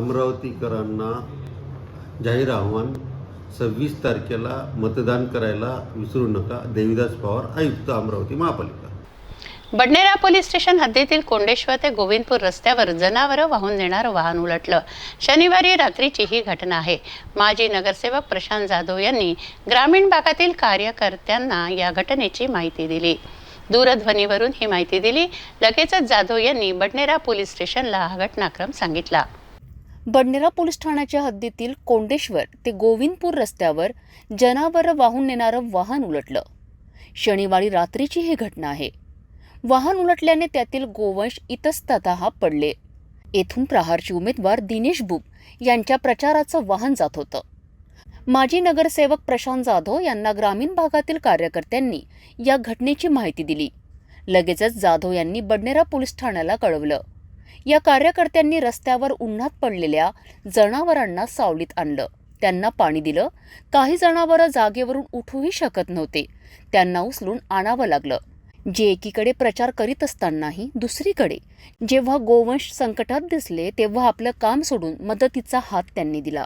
अमरावतीकरांना जाहीर आव्हान सव्वीस तारखेला मतदान करायला विसरू नका देविदास पवार आयुक्त अमरावती महापालिका. बडनेरा पोलीस स्टेशन हद्दीतील कोंडेश्वर ते गोविंदपूर रस्त्यावर जनावरं वाहून नेणारं वाहन उलटलं. शनिवारी रात्रीची ही घटना आहे. माजी नगरसेवक प्रशांत जाधव यांनी ग्रामीण भागातील कार्यकर्त्यांना या घटनेची माहिती दिली. दूरध्वनीवरून ही माहिती दिली. लगेचच जाधव यांनी बडनेरा पोलीस स्टेशनला हा घटनाक्रम सांगितला. बडनेरा पोलीस ठाण्याच्या हद्दीतील कोंडेश्वर ते गोविंदपूर रस्त्यावर जनावरं वाहून नेणारं वाहन उलटलं. शनिवारी रात्रीची ही घटना आहे. वाहन उलटल्याने त्यातील गोवंश इतस्ततः पडले. येथून प्रहारचे उमेदवार दिनेश बुब यांच्या प्रचाराचं वाहन जात होतं. माजी नगरसेवक प्रशांत जाधव यांना ग्रामीण भागातील कार्यकर्त्यांनी या घटनेची माहिती दिली. लगेचच जाधव यांनी बडनेरा पोलीस ठाण्याला कळवलं. या कार्यकर्त्यांनी रस्त्यावर उन्हात पडलेल्या जनावरांना सावलीत आणलं. त्यांना पाणी दिलं. काही जनावरं जागेवरून उठूही शकत नव्हते. त्यांना उचलून आणावं लागलं. जे एकीकडे प्रचार करीत असतानाही दुसरीकडे जेव्हा गोवंश संकटात दिसले तेव्हा आपलं काम सोडून मदतीचा हात त्यांनी दिला.